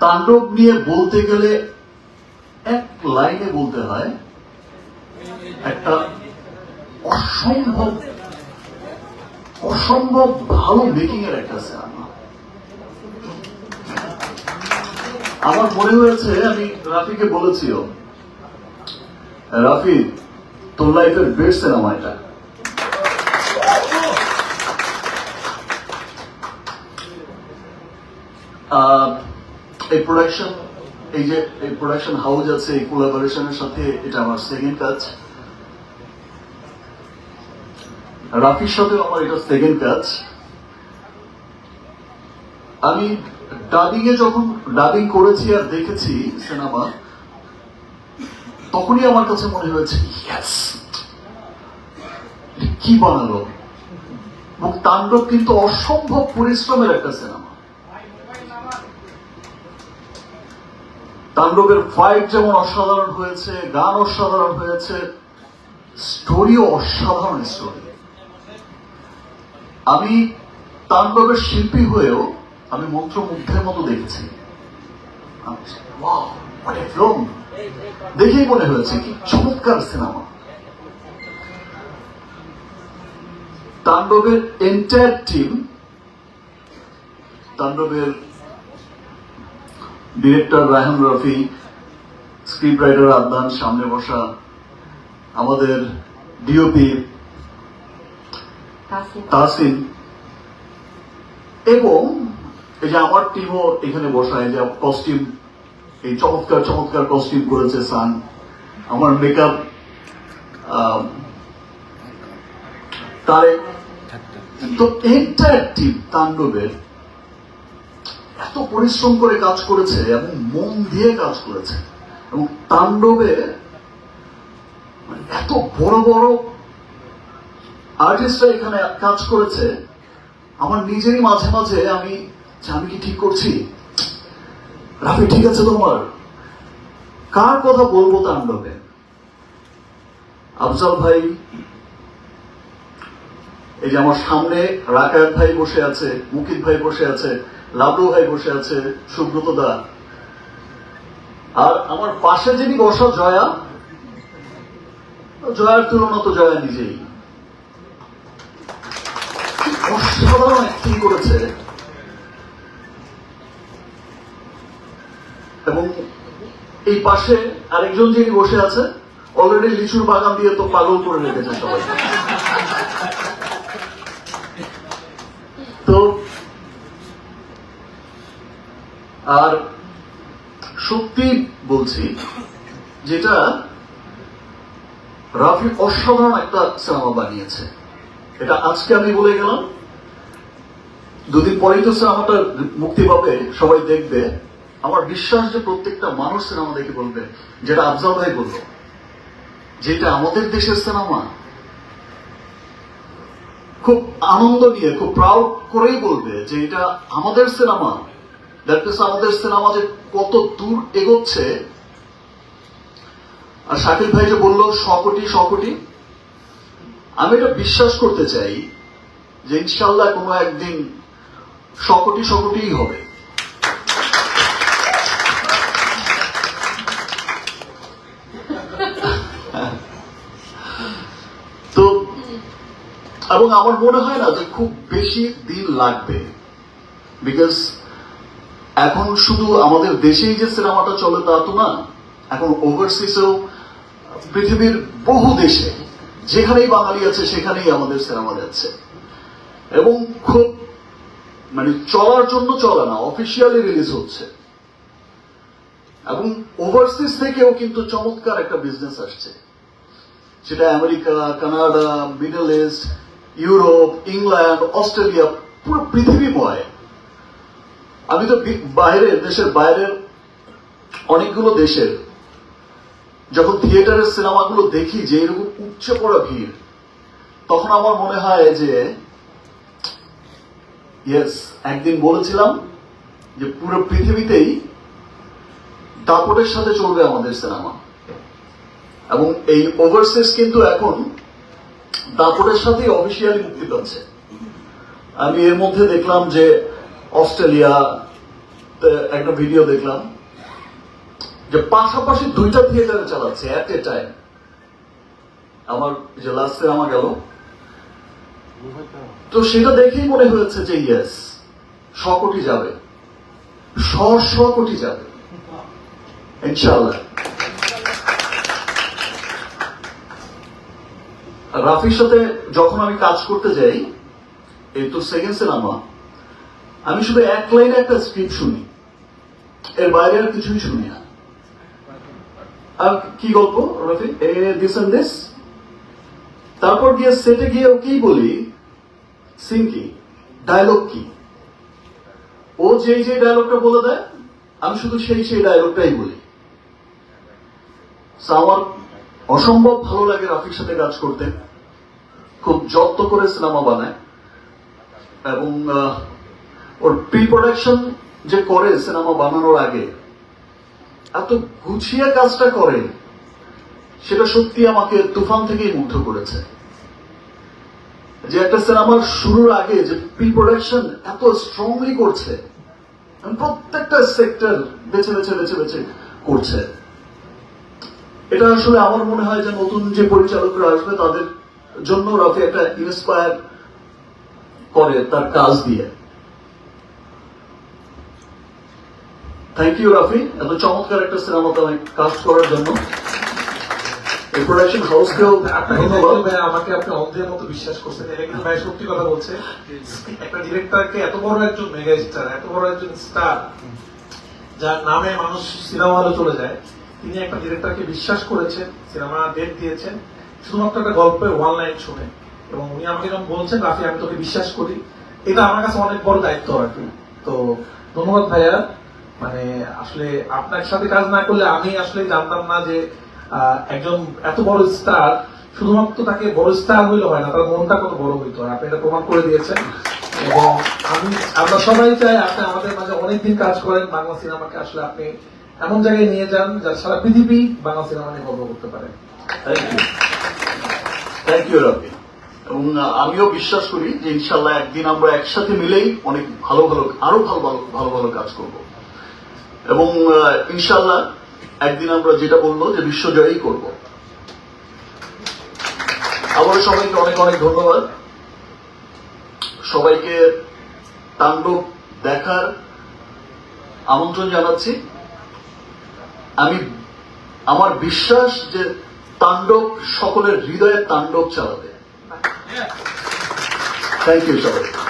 তাণ্ডব নিয়ে বলতে গেলে এক লাইনে বলতে হয় একটা অসম্ভব অসম্ভব ভালো মেকিং এর একটা সিনেমা আমার মনে হয়েছে আমি রাফিকে বলেছিও রাফি তোর লাইফের বেস্ট সিনেমা এটা। আহ, এই প্রোডাকশন এই যে এই প্রোডাকশন হাউস আছে, এই কোলাবোরেশনের সাথে এটা আমার সেকেন্ড কাজ। রাফির সাথেও আমার এটা সেকেন্ড কাজ। আমি ডাবিং এ যখন ডাবিং করেছি আর দেখেছি সিনেমা, তখনই আমার কাছে মনে হয়েছে, "Yes! কি বানালো? এবং তাণ্ডব কিন্তু অসম্ভব পরিশ্রমের একটা সিনেমা। তাণ্ডবের ফাইট যেমন অসাধারণ হয়েছে, গান অসাধারণ হয়েছে স্টোরিও অসাধারণ স্টোরি আমি তাণ্ডবের শিল্পী হয়েও আমি মন্ত্রমুগ্ধের মতো দেখেছি। দেখেই মনে হয়েছে কি চমৎকার সিনেমা তাণ্ডবের এন্টায়ার টিম তাণ্ডবের director Raihan Rafi script writer Adnan সামনে বসা আমাদের ডিওপি তাহসিন এবং এই যে আমার টিমও এখানে বসা এই যে কস্টিউম এই চমৎকার চমৎকার কস্টিউম করেছে সান। আমার মেকআপ তারে তো এন্টায়ার টিম তাণ্ডবের এত পরিশ্রম করে কাজ করেছে এবং মন দিয়ে কাজ করেছে এবং তাণ্ডবে মানে এত বড় বড় আর্টিস্টরা এখানে কাজ করেছে, আমার নিজেরই মাঝে মাঝে আমি আমি কি ঠিক করছি? রাফি, ঠিক আছে তোমার? কার কথা বলব তাণ্ডবে? আফজাল ভাই, এই যে আমার সামনে রাকায়াত ভাই বসে আছে, মুকিত ভাই বসে আছে লাবলু ভাই বসে আছে সুব্রত দা। আর আমার পাশে যিনি বসা, জয়া, জয়ার তুলনা তো জয়া নিজেই। অসাধারণ অ্যাক্টিং করেছে। এবং এই পাশে আরেকজন যিনি বসে আছে অলরেডি লিচুর বাগান দিয়ে তো পাগল করে রেখেছে সবাই তো আর সত্যি বলছি, যেটা রাফি অসাধারণ একটা সিনেমা বানিয়েছে। এটা আজকে আমি বলে গেলাম। দুদিন পরেই তো সিনেমাটা মুক্তি পাবে, সবাই দেখবে। আমার বিশ্বাস যে প্রত্যেকটা মানুষ সিনেমা দেখে বলবে, যেটা আফজাল ভাই বলল, যেটা আমাদের দেশের সিনেমা খুব আনন্দ নিয়ে, খুব প্রাউড করেই বলবে যে এটা আমাদের সিনেমা দ্যাট আমাদের সিনেমা যে কত দূর এগোচ্ছে। আর শাকিল ভাই যে বলল, শকটি শকটি। আমি এটা বিশ্বাস করতে চাই যে ইনশাল্লাহ কোনো একদিন শকটি, শকটিই হবে। তো, এবং আমার মনে হয় না যে খুব বেশি দিন লাগবে। বিকজ এখন শুধু আমাদের দেশেই যে সিনেমাটা চলে তা তো না এখন ওভারসিসেও পৃথিবীর বহু দেশে যেখানেই বাঙালি আছে সেখানেই আমাদের সিনেমা যাচ্ছে। এবং খুব মানে চলার জন্য চলে না অফিসিয়ালি রিলিজ হচ্ছে। এবং ওভারসিজ থেকেও কিন্তু চমৎকার একটা বিজনেস আসছে। সেটা America, Canada middle east Europe, England, Australia, পুরো পৃথিবী পৃথিবীময় আমি তো বি- বাইরের, দেশের বাইরের অনেকগুলো দেশের, যখন থিয়েটারের সিনেমাগুলো দেখি যে এরকম উপচে পড়া ভিড়, তখন আমার মনে হয় যে ইয়েস একদিন বলেছিলাম যে পুরো পৃথিবীতেই দাপটের সাথে চলবে আমাদের সিনেমা। এবং এই ওভারসিজ কিন্তু এখন দাপটের সাথেই অফিসিয়ালি মুক্তি পাচ্ছে। আমি এর মধ্যে দেখলাম যে অস্ট্রেলিয়া একটা ভিডিও দেখলাম যে পাশাপাশি দুইটা থিয়েটারে চালাচ্ছে অ্যাট এ টাইম আমার যে লাস্ট সিনেমা গেল। তো সেটা দেখেই মনে হয়েছে যে ইয়েস শ কোটি যাবে। শ শ যাবে। ইনশাল্লাহ রাফির সাথে যখন আমি কাজ করতে যাই, এই তো সেকেন্ড সিনেমা আমি শুধু এক লাইনে একটা স্ক্রিপ্ট শুনি। এর বাইরে আর কিছুই শুনি না। আর কি গল্প রফি দিস এন্ড দিস তারপর গিয়ে সেটে গিয়ে ওকেই বলি সিন কি? ডায়লগ কি? ও যেই যে ডায়লগটা বলে দেয়, আমি শুধু সেই সেই ডায়লগটাই বলি। আমার অসম্ভব ভালো লাগে রাফির সাথে কাজ করতে। খুব যত্ন করে সিনেমা বানায়। এবং ওর প্রি প্রোডাকশন যে করে সিনেমা বানানোর আগে, এত গুছিয়ে কাজটা করে, সেটা সত্যি আমাকে তুফান থেকেই মুগ্ধ করেছে। যে একটা সিনেমার শুরুর আগে যে প্রি প্রোডাকশন এত স্ট্রংলি করছে প্রত্যেকটা সেক্টর বেছে বেছে বেছে বেছে করছে। এটা আসলে আমার মনে হয় যে নতুন যে পরিচালকরা আসবে, তাদের জন্য রাফি একটা ইন্সপায়ার করে তার কাজ দিয়ে। থ্যাংক ইউ রাফি এত চমৎকার একটা সিনেমাতে আমি কাজ করার জন্য। এই প্রোডাকশন ভাই আমাকে আপনি অন্ধের মতো বিশ্বাস করছেন। ভাই সত্যি কথা বলছে। একটা ডিরেক্টরকে এত বড় একজন মেগা স্টার এত বড় একজন স্টার যার নামে মানুষ সিনেমা হলে চলে যায়। তিনি একটা ডিরেক্টরকে বিশ্বাস করেছেন সিনেমা ডেট দিয়েছেন। শুধুমাত্র একটা গল্পের ওয়ান লাইন শুনে। এবং উনি আমাকে যখন বলছেন, রাফি, আমি তোকে বিশ্বাস করি। এটা আমার কাছে অনেক বড় দায়িত্ব আর কি। তো ধন্যবাদ ভাইয়া। মানে আসলে আপনার সাথে কাজ না করলে আমি আসলে জানতাম না যে একজন এত বড় স্টার শুধুমাত্র তাকে বড় স্টার হইলে হয় না, তার মনটা কত বড় হইতো। আপনি এটা প্রমাণ করে দিয়েছেন। এবং আমি, আমরা সবাই চাই আপনি আমাদের মাঝে অনেকদিন কাজ করেন, বাংলা সিনেমাকে আসলে আপনি এমন জায়গায় নিয়ে যান যা সারা পৃথিবী বাংলা সিনেমা নিয়ে গর্ব করতে পারে। থ্যাংক ইউ রাফি এবং আমিও বিশ্বাস করি যে ইনশাল্লাহ একদিন আমরা একসাথে মিলেই অনেক ভালো ভালো, আরও ভালো ভালো ভালো ভালো কাজ করব। এবং ইনশাল্লাহ একদিন আমরা যেটা বলব যে বিশ্ব বিশ্বজয়ই করব। আবার সবাইকে অনেক অনেক ধন্যবাদ। সবাইকে তাণ্ডব দেখার আমন্ত্রণ জানাচ্ছি। আমি আমার বিশ্বাস যে তাণ্ডব সকলের হৃদয়ে তাণ্ডব চালাবে। থ্যাংক ইউ সবাই